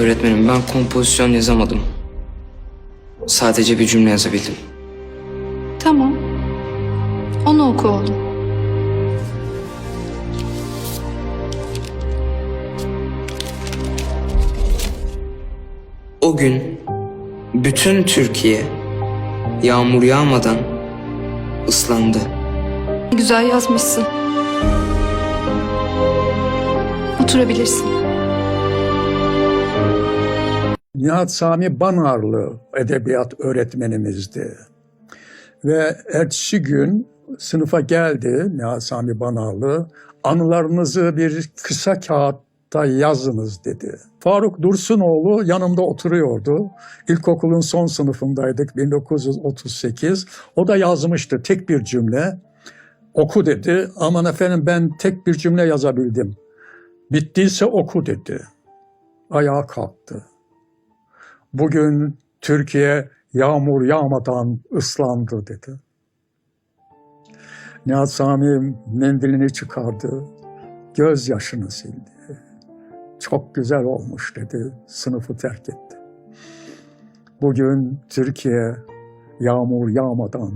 Öğretmenim ben kompozisyon yazamadım. Sadece bir cümle yazabildim. Tamam. Onu oku oğlum. O gün bütün Türkiye yağmur yağmadan ıslandı. Güzel yazmışsın. Oturabilirsin. Nihat Sami Banarlı edebiyat öğretmenimizdi. Ve ertesi gün sınıfa geldi Nihat Sami Banarlı. Anılarınızı bir kısa kağıtta yazınız dedi. Faruk Dursunoğlu yanımda oturuyordu. İlkokulun son sınıfındaydık 1938. O da yazmıştı tek bir cümle. Oku dedi. Aman efendim ben tek bir cümle yazabildim. Bittiyse oku dedi. Ayağa kalktı. Bugün Türkiye yağmur yağmadan ıslandı dedi. Nihat Sami mendilini çıkardı, gözyaşını sildi. Çok güzel olmuş dedi, sınıfı terk etti. Bugün Türkiye yağmur yağmadan